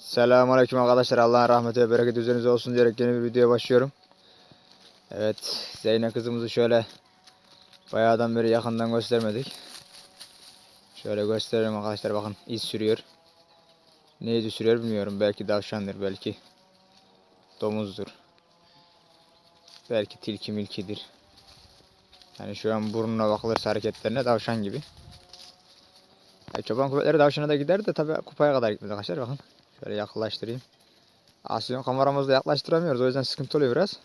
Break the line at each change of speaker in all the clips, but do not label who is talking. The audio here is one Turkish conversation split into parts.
Selamünaleyküm arkadaşlar. Allah'ın rahmeti ve bereketi üzerinize olsun diyerek yeni bir videoya başlıyorum. Evet, Zeynep kızımızı şöyle bayağıdan beri yakından göstermedik. Şöyle gösterelim arkadaşlar bakın iz sürüyor. Ne izi sürüyor bilmiyorum. Belki davşandır, belki domuzdur. Belki tilki milkidir. Yani şu an burnuna bakılırsa hareketlerine davşan gibi. E, çoban köpekleri davşana da gider de tabi kupaya kadar gitmez arkadaşlar bakın. Şöyle yaklaştırayım. Aslında kameramızla yaklaştıramıyoruz. O yüzden sıkıntı oluyor biraz.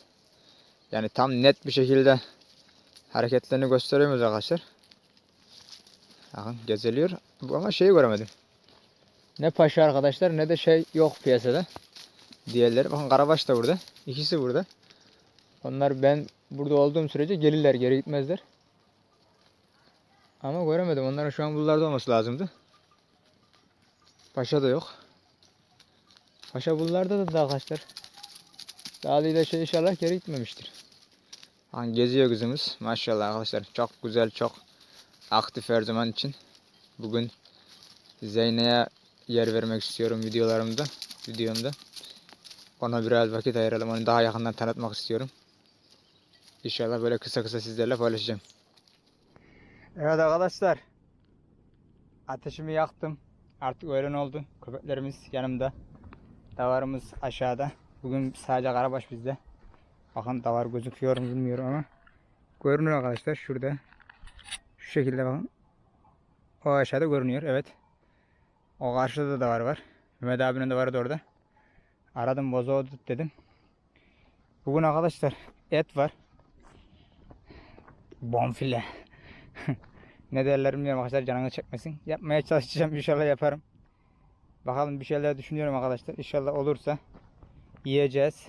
Yani tam net bir şekilde hareketlerini gösteremiyoruz arkadaşlar. Bakın gezeliyor. Ama şeyi göremedim. Ne paşa arkadaşlar ne de şey yok piyasada. Diğerleri bakın karabaş da burada. İkisi burada. Onlar ben burada olduğum sürece gelirler geri gitmezler. Ama göremedim. Onların şu an buralarda olması lazımdı. Paşa da yok. Paşa bunlarda da arkadaşlar. Dağlıyla şey inşallah geri gitmemiştir. Han geziyor kızımız. Maşallah arkadaşlar. Çok güzel, çok aktif her zaman için. Bugün Zeyne'ye yer vermek istiyorum videolarımda, videomda. Ona biraz vakit ayıralım. Onu daha yakından tanıtmak istiyorum. İnşallah böyle kısa kısa sizlerle paylaşacağım. Evet arkadaşlar. Ateşimi yaktım. Artık öğlen oldu. Köpeklerimiz yanımda. Davarımız aşağıda. Bugün sadece karabaş bizde. Bakın davar gözüküyor mu bilmiyorum ama. Görünüyor arkadaşlar şurada. Şu şekilde bakın. O aşağıda görünüyor evet. O karşıda da davar var. Mehmet abinin davarı da orada. Aradım bozoğu dedim. Bugün arkadaşlar et var. Bonfile. ne derler bilmiyorum arkadaşlar canını çekmesin. Yapmaya çalışacağım inşallah yaparım. Bakalım bir şeyler düşünüyorum arkadaşlar. İnşallah olursa yiyeceğiz.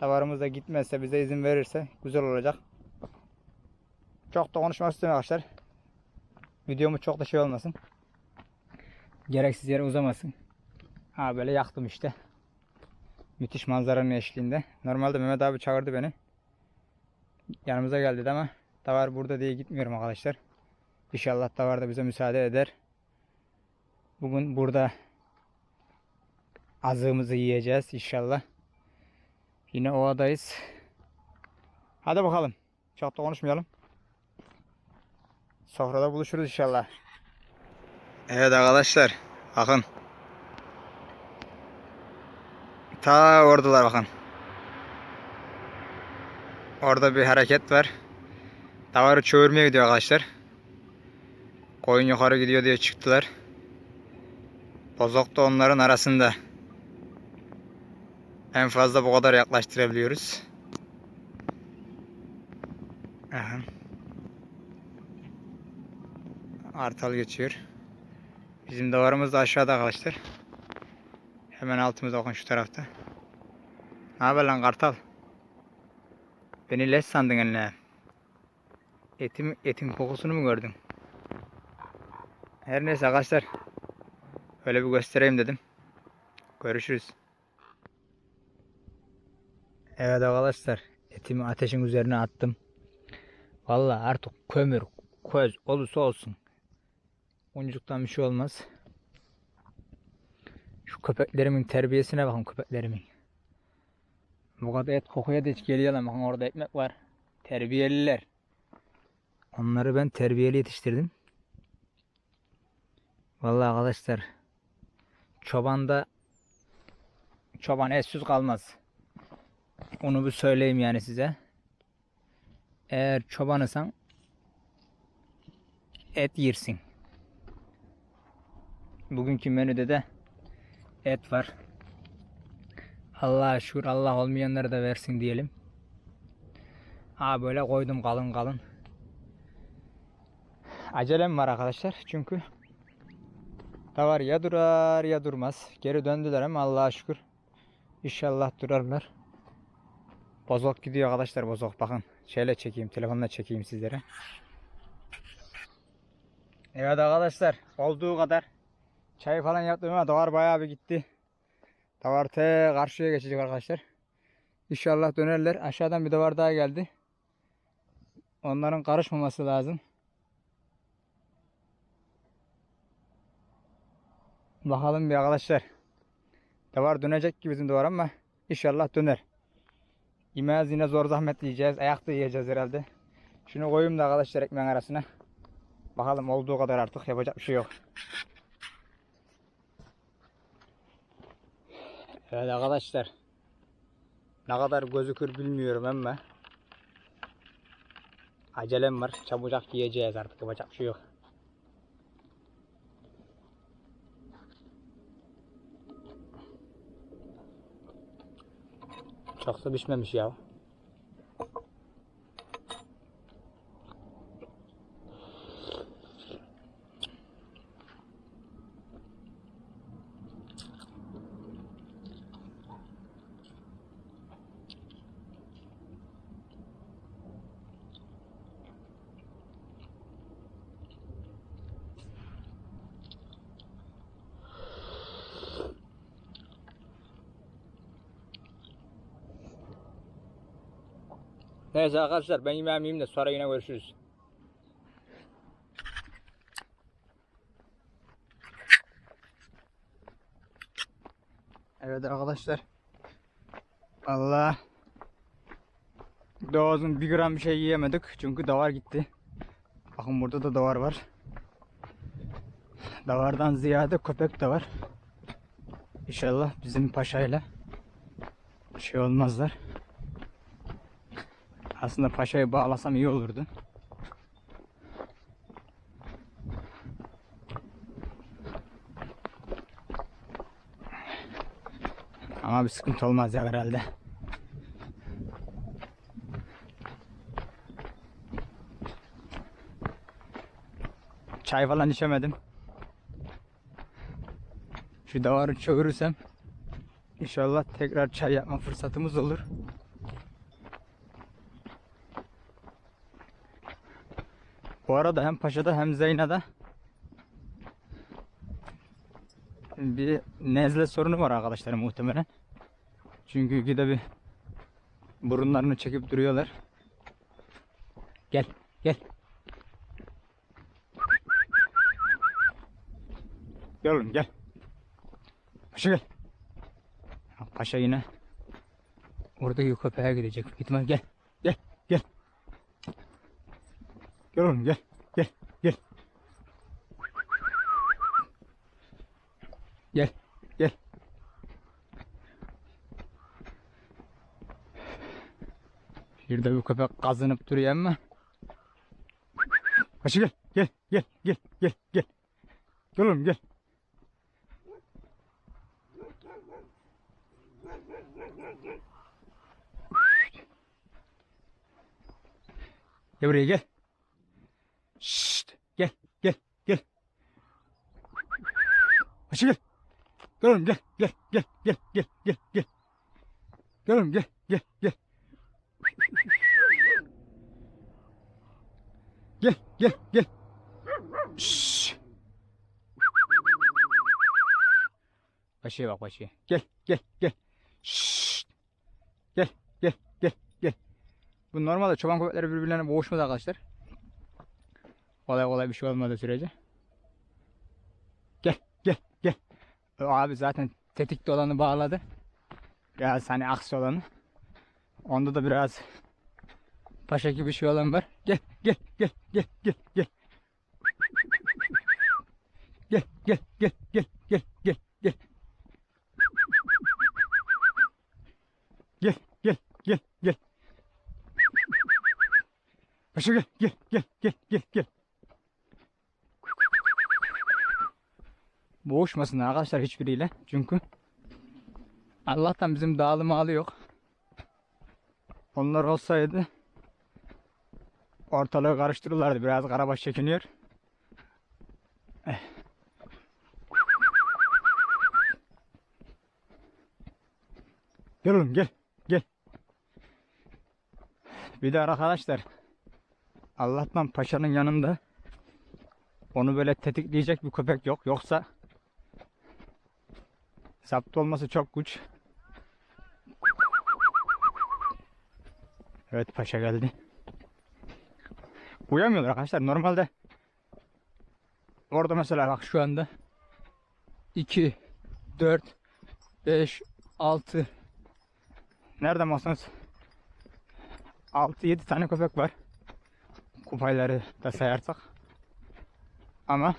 Davarımız da gitmezse bize izin verirse güzel olacak. Çok da konuşmak istemiyorum arkadaşlar. Videomuz çok da şey olmasın. Gereksiz yere uzamasın. Ha böyle yaktım işte. Müthiş manzaranın eşliğinde. Normalde Mehmet abi çağırdı beni. Yanımıza geldi ama davar burada diye gitmiyorum arkadaşlar. İnşallah davar da bize müsaade eder. Bugün burada azığımızı yiyeceğiz inşallah. Yine ovadayız. Hadi bakalım. Çok da konuşmayalım. Sofrada buluşuruz inşallah. Evet arkadaşlar. Bakın. Ta oradalar bakın. Orada bir hareket var. Davarı çöğürmeye gidiyor arkadaşlar. Koyun yukarı gidiyor diye çıktılar. Bozok da onların arasında. En fazla bu kadar yaklaştırabiliyoruz. Aha. Artal geçiyor. Bizim davarımız da aşağıda arkadaşlar. Hemen altımızda bakın şu tarafta. Ne haber lan kartal? Beni leş sandın eline. Etim, etin kokusunu mu gördün? Her neyse arkadaşlar. Öyle bir göstereyim dedim. Görüşürüz. Evet arkadaşlar. Etimi ateşin üzerine attım. Vallahi artık kömür, köz olursa olsun. Uncuktan bir şey olmaz. Şu köpeklerimin terbiyesine bakın köpeklerimin. Bu kadar et kokuya da hiç geliyor lan. Bakın orada ekmek var. Terbiyeliler. Onları ben terbiyeli yetiştirdim. Vallahi arkadaşlar çobanda çoban etsiz kalmaz. Onu bir söyleyeyim yani size. Eğer çobanısan et yersin. Bugünkü menüde de et var. Allah'a şükür Allah olmayanları da versin diyelim. Ha böyle koydum kalın kalın. Acelem var arkadaşlar çünkü Davar ya durar ya durmaz. Geri döndüler ama Allah'a şükür. İnşallah durarlar. Bozok gidiyor arkadaşlar bozok bakın. Şöyle çekeyim telefonla çekeyim sizlere. Evet arkadaşlar olduğu kadar çay falan yaptım ama davar bayağı bir gitti. Davar te karşıya geçecek arkadaşlar. İnşallah dönerler. Aşağıdan bir davar daha geldi. Onların karışmaması lazım. Bakalım bir arkadaşlar. Davar dönecek gibi bizim duvar ama inşallah döner. Yemez yine zor zahmet yiyeceğiz. Ayakta yiyeceğiz herhalde. Şunu koyayım da arkadaşlar ekmeğin arasına. Bakalım olduğu kadar artık yapacak bir şey yok. Evet arkadaşlar. Ne kadar gözükür bilmiyorum ama. Acelem var. Çabucak yiyeceğiz artık. Yapacak bir şey yok. Çok da pişmemiş ya. Neyse arkadaşlar ben yemeğimi yiyeyim de sonra yine görüşürüz. Evet arkadaşlar. Allah. Doğuzun bir gram bir şey yiyemedik. Çünkü davar gitti. Bakın burada da davar var. Davardan ziyade köpek de var. İnşallah bizim paşayla şey olmazlar. Aslında paşayı bağlasam iyi olurdu. Ama bir sıkıntı olmaz ya herhalde. Çay falan içemedim. Şu davarı çevirirsem inşallah tekrar çay yapma fırsatımız olur. Bu arada hem Paşa'da hem Zeyna'da bir nezle sorunu var arkadaşlar muhtemelen. Çünkü ikide bir burunlarını çekip duruyorlar. Gel, gel. Gel oğlum gel. Paşa gel. Paşa yine oradaki köpeğe gidecek. Gel, gel. Gel oğlum gel. Gel, gel. Gel, gel. Bir de bu köpek kazınıp duruyor ama. Kaçı gel, gel, gel, gel, gel, gel. Gel oğlum gel. Gel buraya gel. Şşt, gel, gel, gel. Aşı gel. Gel oğlum gel, gel, gel, gel, gel, gel, gel. Gel oğlum gel, gel, gel. Gel, gel, gel. Şşş. Başıya bak başıya. Gel, gel, gel. Şşt. Gel, gel, gel, gel. Bu normalde çoban köpekleri birbirlerine boğuşmadı arkadaşlar. Kolay kolay bir şey olmadığı sürece. Gel gel gel. O abi zaten tetikte olanı bağladı. Biraz hani aksi olanı. Onda da biraz paşa gibi şey olan var. Gel gel gel gel gel gel. Gel gel gel gel gel gel gel. Gel gel gel gel. Paşa gel gel gel gel gel gel. Boğuşmasın arkadaşlar hiçbiriyle. Çünkü Allah'tan bizim dağılım ağlı yok. Onlar olsaydı ortalığı karıştırırlardı. Biraz karabaş çekiniyor. Eh. Gel oğlum gel. Gel. Bir de arkadaşlar Allah'tan paşanın yanında onu böyle tetikleyecek bir köpek yok. Yoksa Zapt olması çok güç. Evet paşa geldi. Uyamıyorlar arkadaşlar. Normalde orada mesela bak şu anda 2 4 5, 6 Nereden baksanız 6-7 tane köpek var. Kupayları da sayarsak. Ama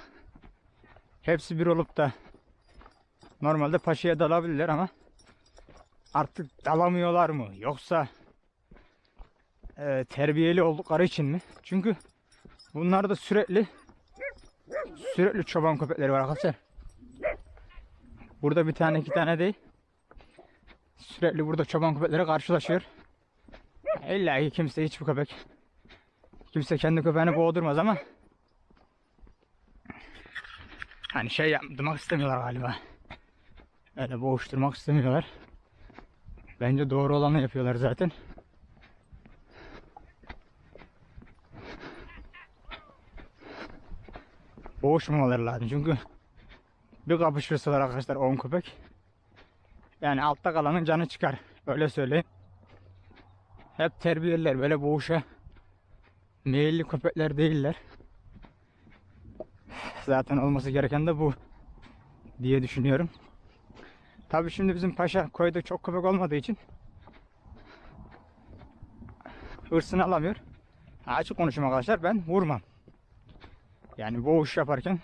hepsi bir olup da normalde paşaya dalabilirler ama artık dalamıyorlar mı? Yoksa e, terbiyeli oldukları için mi? Çünkü bunlar da sürekli sürekli çoban köpekleri var arkadaşlar. Burada bir tane iki tane değil. Sürekli burada çoban köpekleri karşılaşıyor. İlla ki kimse hiçbir köpek kimse kendi köpeğini boğdurmaz ama hani şey yapmak istemiyorlar galiba. Öyle boğuşturmak istemiyorlar. Bence doğru olanı yapıyorlar zaten. Boğuşmamaları lazım çünkü bir kapışırsalar arkadaşlar 10 köpek yani altta kalanın canı çıkar. Öyle söyleyeyim. Hep terbiyeliler böyle boğuşa meyilli köpekler değiller. Zaten olması gereken de bu diye düşünüyorum. Tabi şimdi bizim paşa koyda çok köpek olmadığı için hırsını alamıyor. Açık konuşayım arkadaşlar ben vurmam. Yani boğuş yaparken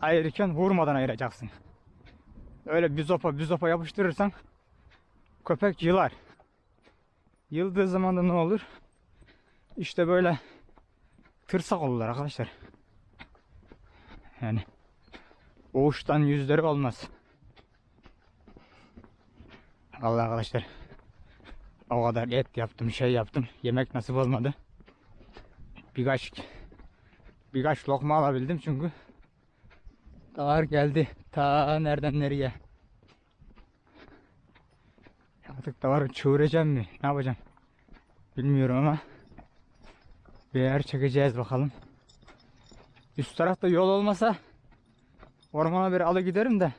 ayırırken vurmadan ayıracaksın. Öyle bir zopa bir zopa yapıştırırsan köpek yılar. Yıldığı zaman da ne olur? İşte böyle tırsak olurlar arkadaşlar. Yani boğuştan yüzleri olmaz. Allah arkadaşlar o kadar et yaptım şey yaptım yemek nasip olmadı. Birkaç birkaç lokma alabildim çünkü Ağır geldi. Ta nereden nereye? Artık davarı çığıracağım mı? Ne yapacağım? Bilmiyorum ama bir yer çekeceğiz bakalım. Üst tarafta yol olmasa ormana bir alı giderim de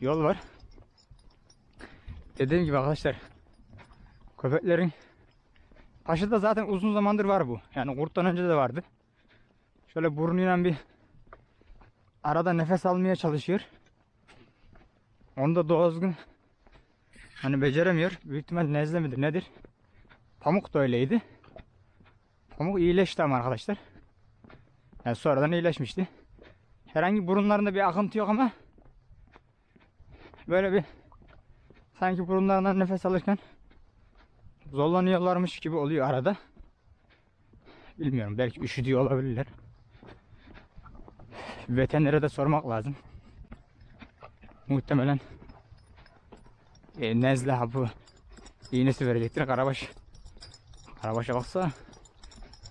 yol var. Dediğim gibi arkadaşlar köpeklerin aşıda zaten uzun zamandır var bu. Yani kurttan önce de vardı. Şöyle burnuyla bir arada nefes almaya çalışıyor. Onu da doğuzgun hani beceremiyor. Büyük ihtimal nezle midir nedir? Pamuk da öyleydi. Pamuk iyileşti ama arkadaşlar. Yani sonradan iyileşmişti. Herhangi burunlarında bir akıntı yok ama böyle bir sanki burunlarından nefes alırken zorlanıyorlarmış gibi oluyor arada. Bilmiyorum belki üşüdüyor olabilirler veterinere de sormak lazım. Muhtemelen e, nezle hapı iğnesi verecektir Karabaş. Karabaş'a baksa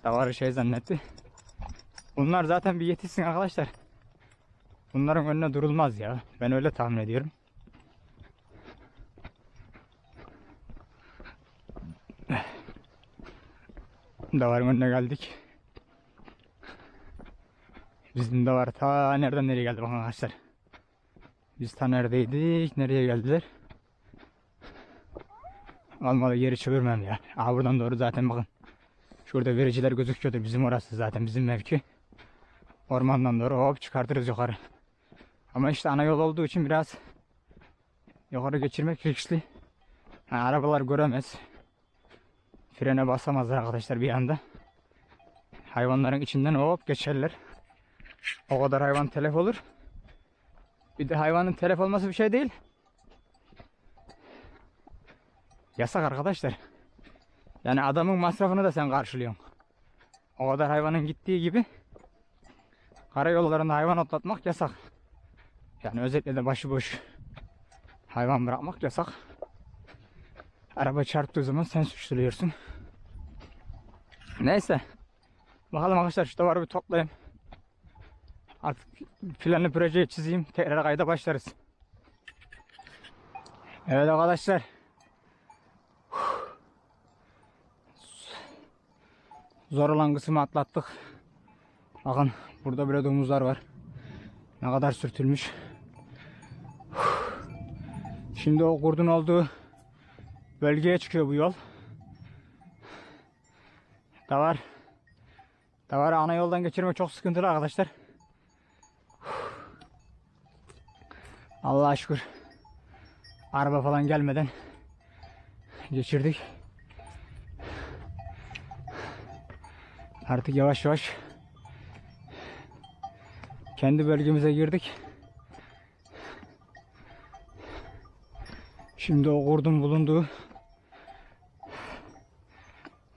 davarı şey zannetti. Bunlar zaten bir yetişsin arkadaşlar. Bunların önüne durulmaz ya. Ben öyle tahmin ediyorum. Davarın önüne geldik. Bizim de var ta nereden nereye geldi bakın arkadaşlar. Biz ta neredeydik nereye geldiler. Almalı yeri çevirmem ya. Aha buradan doğru zaten bakın. Şurada vericiler gözüküyordu bizim orası zaten bizim mevki. Ormandan doğru hop çıkartırız yukarı. Ama işte ana yol olduğu için biraz yukarı geçirmek riskli. Yani arabalar göremez. Frene basamazlar arkadaşlar bir anda. Hayvanların içinden hop geçerler. O kadar hayvan telef olur. Bir de hayvanın telef olması bir şey değil. Yasak arkadaşlar. Yani adamın masrafını da sen karşılıyorsun. O kadar hayvanın gittiği gibi karayollarında hayvan otlatmak yasak. Yani özellikle de başıboş hayvan bırakmak yasak. Araba çarptığı zaman sen suçluyorsun. Neyse. Bakalım arkadaşlar şu davarı bir toplayayım. Artık planlı projeyi çizeyim. Tekrar kayda başlarız. Evet arkadaşlar. Zor olan kısmı atlattık. Bakın burada böyle domuzlar var. Ne kadar sürtülmüş. Şimdi o kurdun olduğu bölgeye çıkıyor bu yol. Davar. Davarı ana yoldan geçirmek çok sıkıntılı arkadaşlar. Allah'a şükür. araba falan gelmeden geçirdik. Artık yavaş yavaş kendi bölgemize girdik. Şimdi o kurdun bulunduğu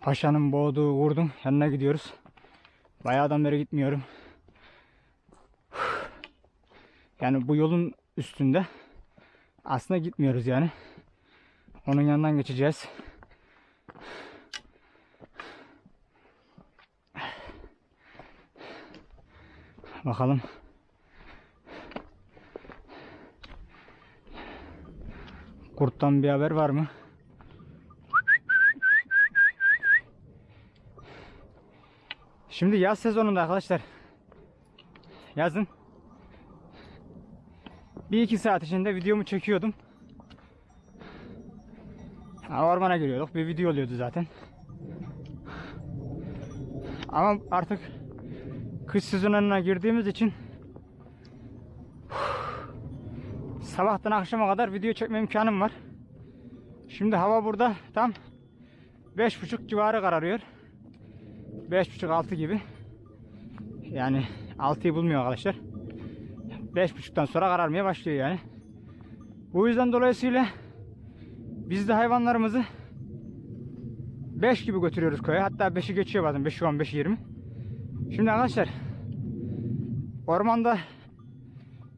Paşa'nın boğduğu kurdun yanına gidiyoruz. Bayağıdan beri gitmiyorum. Yani bu yolun üstünde aslında gitmiyoruz yani. Onun yanından geçeceğiz. Bakalım. Kurttan bir haber var mı? Şimdi yaz sezonunda arkadaşlar. Yazın. Bir iki saat içinde videomu çekiyordum. Ha, Ormana giriyorduk. Bir video oluyordu zaten. Ama artık kış sezonuna girdiğimiz için sabahtan akşama kadar video çekme imkanım var. Şimdi hava burada tam 5.30 civarı kararıyor. 5.30-6 gibi. Yani 6'yı bulmuyor arkadaşlar. 5.30'dan sonra kararmaya başlıyor yani. Bu yüzden dolayısıyla biz de hayvanlarımızı 5 gibi götürüyoruz köye. Hatta 5'i geçiyor bazen. 5 10 5 20. Şimdi arkadaşlar ormanda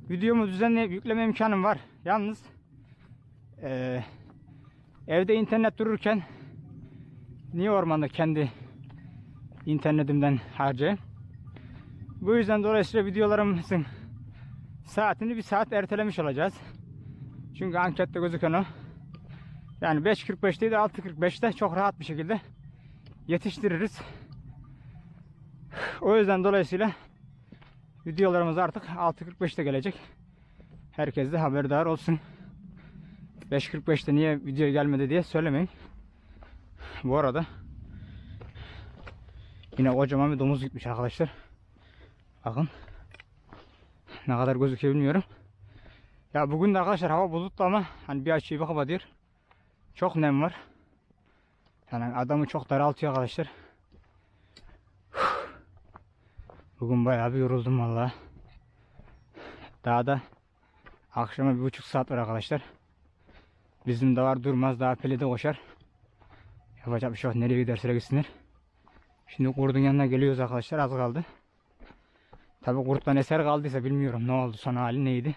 videomu düzenleyip yükleme imkanım var. Yalnız eee, evde internet dururken niye ormanda kendi internetimden harcayayım? Bu yüzden dolayısıyla videolarımızın saatini bir saat ertelemiş olacağız. Çünkü ankette gözüken o. Yani 5.45 değil de 6.45'te çok rahat bir şekilde yetiştiririz. O yüzden dolayısıyla videolarımız artık 6.45'te gelecek. Herkes de haberdar olsun. 5.45'te niye video gelmedi diye söylemeyin. Bu arada yine kocaman bir domuz gitmiş arkadaşlar. Bakın. Ne kadar gözüküyor bilmiyorum. Ya bugün de arkadaşlar hava bulutlu ama hani bir açıyı hava diyor. Çok nem var. Yani adamı çok daraltıyor arkadaşlar. Bugün bayağı bir yoruldum valla. Daha da akşama bir buçuk saat var arkadaşlar. Bizim de var durmaz daha pelide koşar. Yapacak bir şey yok. Nereye giderse gitsinler. Şimdi kurdun yanına geliyoruz arkadaşlar. Az kaldı. Tabi kurttan eser kaldıysa bilmiyorum ne oldu son hali neydi.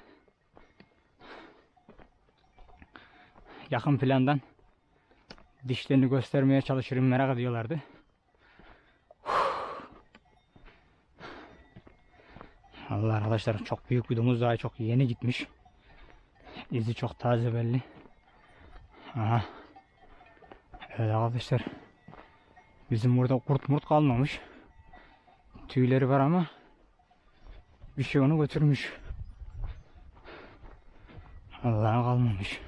Yakın plandan dişlerini göstermeye çalışırım merak ediyorlardı. Allah arkadaşlar çok büyük bir domuz daha çok yeni gitmiş. İzi çok taze belli. Aha. Evet arkadaşlar. Bizim burada kurt murt kalmamış. Tüyleri var ama bir şey onu götürmüş. Allah'a kalmamış.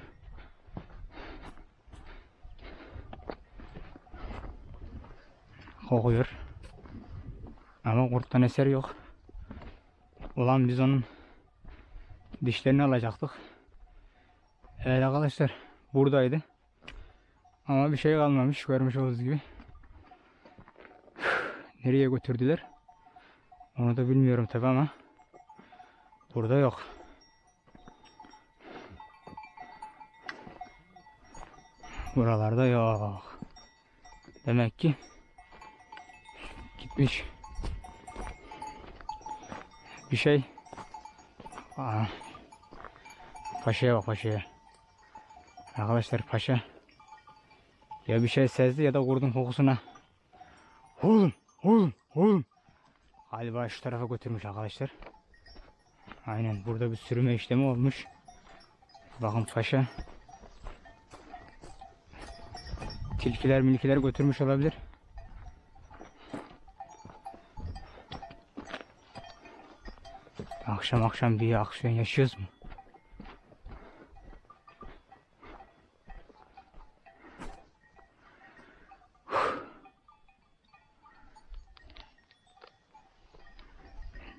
Kokuyor. Ama kurttan eser yok. Ulan biz onun dişlerini alacaktık. Evet arkadaşlar buradaydı. Ama bir şey kalmamış görmüş olduğunuz gibi. Nereye götürdüler? Onu da bilmiyorum tabi ama burada yok. Buralarda yok. Demek ki gitmiş. Bir şey. Aa, paşaya bak paşaya. Arkadaşlar paşa ya bir şey sezdi ya da kurdun kokusuna. Oğlum, oğlum, oğlum. Galiba şu tarafa götürmüş arkadaşlar. Aynen burada bir sürüme işlemi olmuş. Bakın paşa. Tilkiler milkiler götürmüş olabilir. Akşam akşam bir aksiyon yaşıyoruz mu?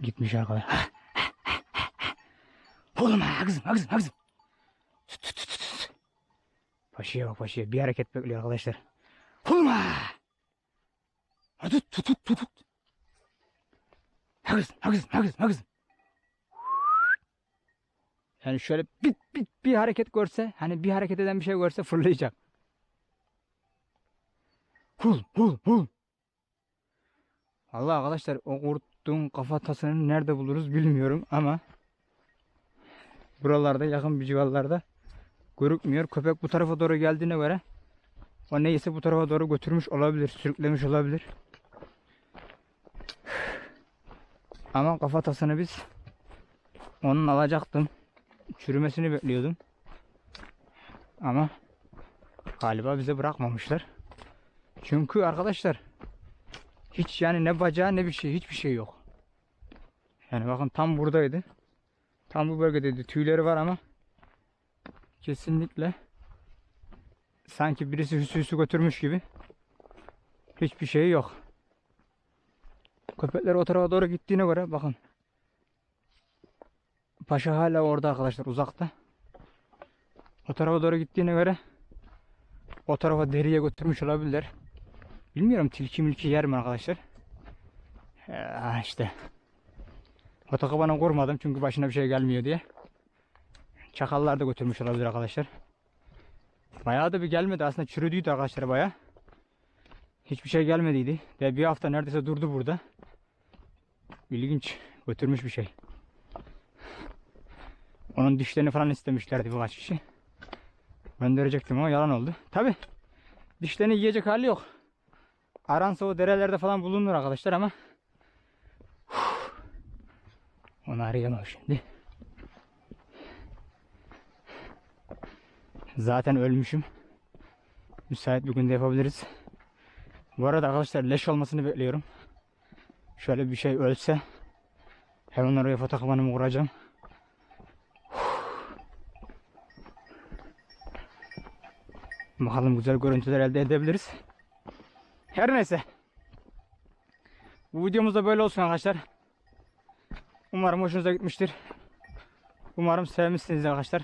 Gitmiş arkadaş. Oğlum ha kızım ha kızım ha kızım. Paşa'ya bak paşa'ya. Bir hareket bekliyor arkadaşlar. Hulma! Hadi tut tut tut tut. Ha kızım ha kızım ha kızım ha kızım. Yani şöyle bir, bir, bir hareket görse hani bir hareket eden bir şey görse fırlayacak. Hul hul hul. Allah arkadaşlar o kurtun kafatasını nerede buluruz bilmiyorum ama buralarda yakın bir civarlarda görükmüyor. Köpek bu tarafa doğru geldiğine göre o neyse bu tarafa doğru götürmüş olabilir, sürüklemiş olabilir. Ama kafatasını biz onun alacaktım. Çürümesini bekliyordum. Ama galiba bize bırakmamışlar. Çünkü arkadaşlar hiç yani ne bacağı ne bir şey hiçbir şey yok. Yani bakın tam buradaydı. Tam bu bölgedeydi. Tüyleri var ama kesinlikle sanki birisi hüsü hüsü götürmüş gibi hiçbir şey yok. Köpekler o tarafa doğru gittiğine göre bakın. Paşa hala orada arkadaşlar uzakta. O tarafa doğru gittiğine göre o tarafa deriye götürmüş olabilirler. Bilmiyorum tilki milki yer mi arkadaşlar? Ya işte. Otokabana kurmadım çünkü başına bir şey gelmiyor diye. Çakallar da götürmüş olabilir arkadaşlar. Bayağı da bir gelmedi aslında çürüdüydü arkadaşlar bayağı. Hiçbir şey gelmediydi. Ve bir hafta neredeyse durdu burada. İlginç. Götürmüş bir şey. Onun dişlerini falan istemişlerdi birkaç kişi. Gönderecektim ama yalan oldu. Tabi dişlerini yiyecek hali yok. Aransa o derelerde falan bulunur arkadaşlar ama onu arayamam şimdi. Zaten ölmüşüm. Müsait bir günde yapabiliriz. Bu arada arkadaşlar leş olmasını bekliyorum. Şöyle bir şey ölse hemen oraya fotoğrafını vuracağım. Bakalım güzel görüntüler elde edebiliriz. Her neyse. Bu videomuz da böyle olsun arkadaşlar. Umarım hoşunuza gitmiştir. Umarım sevmişsinizdir arkadaşlar.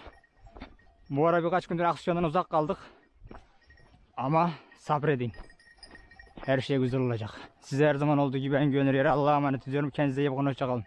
Bu ara birkaç gündür aksiyondan uzak kaldık. Ama sabredin. Her şey güzel olacak. Size her zaman olduğu gibi en güvenilir yere Allah'a emanet ediyorum. Kendinize iyi bakın. Hoşçakalın.